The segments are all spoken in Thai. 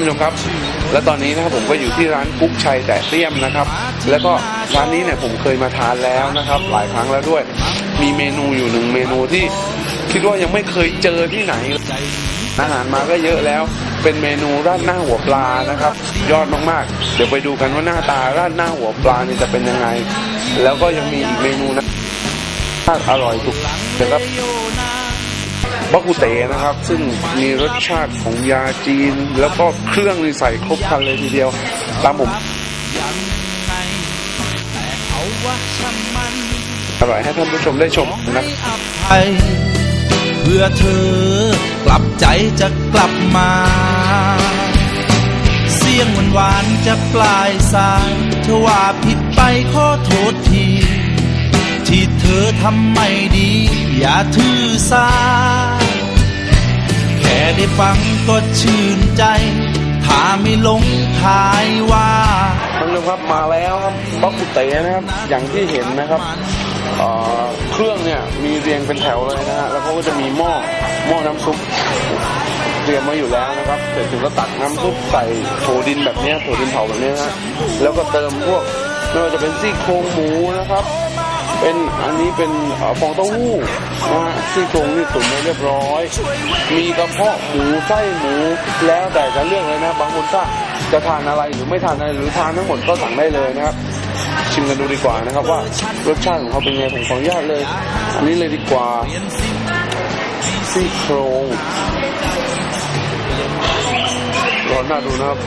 านผู้ชมครับ และตอนนี้นะครับผมก็อยู่ที่ร้านกุ๊กชัยแต่เตี้ยมนะครับ แล้วก็ร้านนี้เนี่ยผมเคยมาทานแล้วนะครับ หลายครั้งแล้วด้วย มีเมนูอยู่หนึ่งเมนูที่คิดว่ายังไม่เคยเจอที่ไหน อาหารมาก็เยอะแล้ว เป็นเมนูราดหน้าหัวปลานะครับ ยอดมากๆ เดี๋ยวไปดูกันว่าหน้าตาราดหน้าหัวปลานี่จะเป็นยังไง แล้วก็ยังมีอีกเมนูนะอร่อยถูกนะครับ บักกุเตนะครับ ซึ่งมีรสชาติของยาจีน แล้วก็เครื่องนี่ใส่ครบครันเลยทีเดียว ตามผมอร่อยให้ท่านผู้ชมได้ชมนะไปเพื่อเธอกลับใจจะกลับมา เสียงหวานหวานจะปลายสายเธอว่าผิดไปขอโทษที ที่เธอทำไม่ดี อย่าถือสา แค่ได้ฟังก็ชื่นใจ ถ้าไม่หลงทายว่าท่านผู้ชมครับมาแล้วครับบักกุเตนะครับ อย่างที่เห็นนะครับเอ่อเครื่องเนี่ยมีเรียงเป็นแถวเลยนะฮะแล้วเขาก็จะมีหม้อหม้อน้ำซุปเตรียมมาอยู่แล้วนะครับเสร็จถึงก็ตักน้ำซุปใส่โถดินแบบเนี้ยโถดินเผาแบบเนี้ยนะฮะแล้วก็เติมพวกไม่ว่าจะเป็นซี่โครงหมูนะครับ เป็นอันนี้เป็นฟองเต้าหู้นะฮะซี่โครงนี่ตุ๋นไว้เรียบร้อย มีกระเพาะหมูไส้หมูแล้วแต่จะเลือกเลยนะบางคนก็จะทานอะไรหรือไม่ทานอะไรหรือทานทั้งหมดก็สั่งได้เลยนะครับ ชิมกันดูดีกว่านะครับว่ารสชาติของเขาเป็นไงผมขออนุญาตเลย อันนี้เลยดีกว่าซี่โครงร้อนน่าดูนะครับ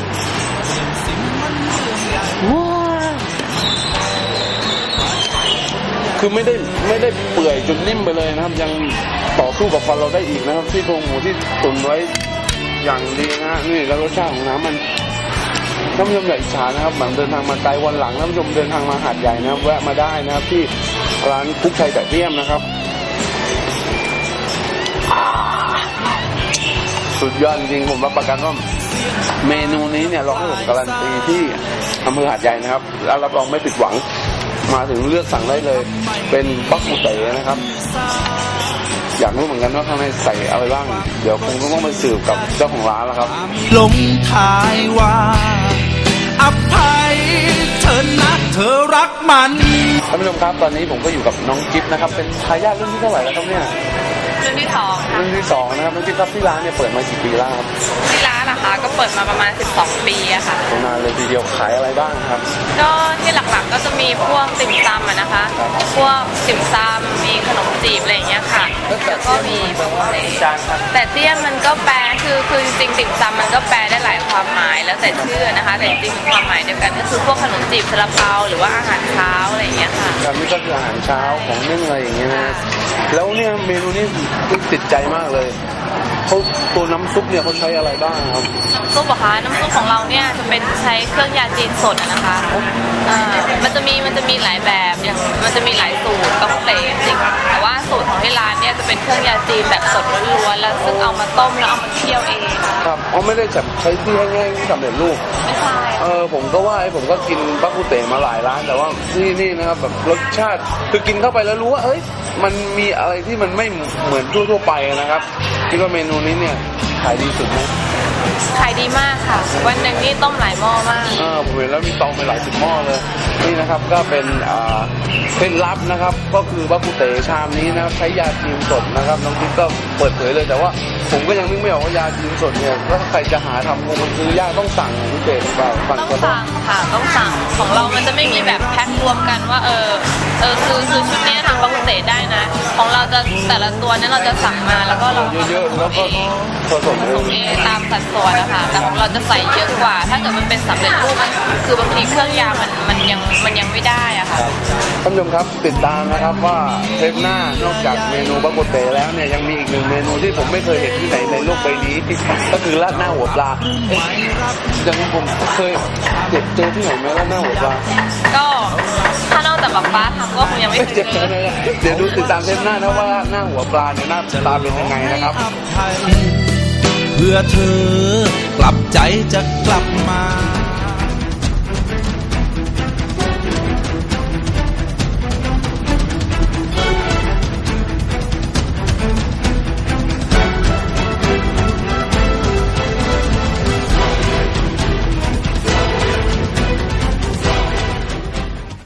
คือไม่ได้ไม่ได้เปื่อยจนนิ่มไปเลยนะครับ ยังต่อสู้กับฟันเราได้อีกนะครับซี่โครงหมูที่ตุ๋นไว้อย่างดีนะฮะนี่แล้วรสชาติของน้ำมันท่านผู้ชมอย่าอิจฉานะครับหลังเดินทางมาไกลวันหลังท่านผู้ชมเดินทางมาหาดใหญ่นะครับแวะมาได้นะครับที่ร้านคุกชัยแต่เตี้ยมนะครับ สุดยอดจริงผมรับประกันว่าเมนูนี้เนี่ยเราให้ผมการันตีที่อำเภอหาดใหญ่นะครับ แล้วรับรองไม่ผิดหวัง มาถึงเลือกสั่งได้เลย เป็นบักกุเต๋นะครับ อยากรู้เหมือนกันว่าข้างในใส่อะไรบ้าง เดี๋ยวคงต้องไปสืบกับเจ้าของร้านแล้วครับหลงทายว่าอภัยเธอนะเธอรักมันท่านผู้ชมครับตอนนี้ผมก็อยู่กับน้องจิ๊บนะครับ เป็นทายาทรุ่นที่เท่าไหร่แล้วครับเนี่ย รุ่นที่สองค่ะรุ่นที่สองนะครับน้องจิ๊บครับที่ร้านเนี่ยเปิดมากี่ปีแล้วครับที่ร้านนะคะก็เปิดมาประมาณ 12 ปีอะค่ะ นานเลยทีเดียวขายอะไรบ้างครับ ก็ที่หลักๆก็จะมีพวกติ่มซำอะนะคะ พวกติ่มซำมีขนมจีบอะไรอย่างเงี้ยค่ะแล้วก็มีพวกอะไรแต่เตี้ยมมันก็แปลคือคือจริงๆติ่มซำมันก็แปลได้หลายความหมายแล้วแต่ชื่อนะคะ แต่จริงๆความหมายเดียวกันก็คือพวกขนมจีบซาลาเปาหรือว่าอาหารเช้าอะไรอย่างเงี้ยค่ะการนี้ก็คืออาหารเช้าของนึ่งอะไรอย่างเงี้ยนะแล้วเนี่ยเมนูนี้ติดใจมากเลยเขาตัวน้ำซุปเนี่ยเขาใช้อะไรบ้างครับซุปเหรอคะ น้ำซุปของเราเนี่ยจะเป็นใช้เครื่องยาจีนสดอะนะคะอ่ามันจะมีมันจะมีหลายแบบอย่างมันจะมีหลายสูตรต้องเตะจริงๆแต่ว่าสูตรของที่ร้านเนี่ยจะเป็นเครื่องยาจีนแบบสดล้วนๆแล้วซึ่งเอามาต้มแล้วเอามาเคี่ยวเองครับเขาไม่ได้แบบใช้ที่แห้งๆที่สำเร็จรูปไม่ใช่ เออผมก็ว่าไอ้ผมก็กินบักกุเตมาหลายร้านแต่ว่าที่นี่นะครับแบบรสชาติคือกินเข้าไปแล้วรู้ว่าเอ้ยมันมีอะไรที่มันไม่เหมือนทั่วๆไปนะครับคิดว่าเมนูนี้เนี่ย ขายดีสุดไหมขายดีมากค่ะ วันหนึ่งนี่ต้มหลายหม้อมาก เออผมเห็นแล้วมีตองไปหลายสิบหม้อเลย นี่นะครับก็เป็นอ่าเคล็ดลับนะครับ ก็คือบักกุเตชามนี้นะครับใช้ยาจีนสดนะครับน้องติ๊กก็เปิดเผยเลยแต่ว่า ผมก็ยังนึกไม่ออกว่ายาจีนสดเนี่ยถ้าใครจะหาทำคงมันซื้อยากต้องสั่งพิเศษหรือเปล่าสั่งต้องก็ต้องสั่งค่ะ ต้องสั่ง ของเรามันจะไม่มีแบบแพ็ครวมกันว่า เออ เออคือคือชุดนี้ทำบางกุเตได้นะ ของเราจะแต่ละตัวเนี่ยเราจะสั่งมาแล้วก็เราเยอะๆแล้วก็ผสมเอผงสมเองตามสัดส่วนนะคะ แต่ของเราจะใส่เยอะกว่า ถ้าเกิดมันเป็นสำเร็จรูปมันคือบางทีเครื่องยามันมันยังมันยังไม่ได้อะค่ะ ท่านผู้ชมครับติดตามนะครับว่าเทปหน้านอกจากเมนูบักกุเตแล้วเนี่ยยังมีอีกหนึ่งเมนูที่ผมไม่เคยเห็นที่ไหนในโลกใบนี้ก็คือราดหน้าหัวปลาเอ๊ะยังผมเคยเจอเจอที่ไหนไหมราดหน้าหัวปลาก็ถ้านอกจากแบบป้าทำก็คงยังไม่ไม่เคเจยอเจอนะเดี๋ยวดูติดตามเทปหน้านะว่าหน้าหัวปลาเนี่ยหน้าตาเป็นยังไงนะครับ เพื่อเธอกลับใจจะกลับมา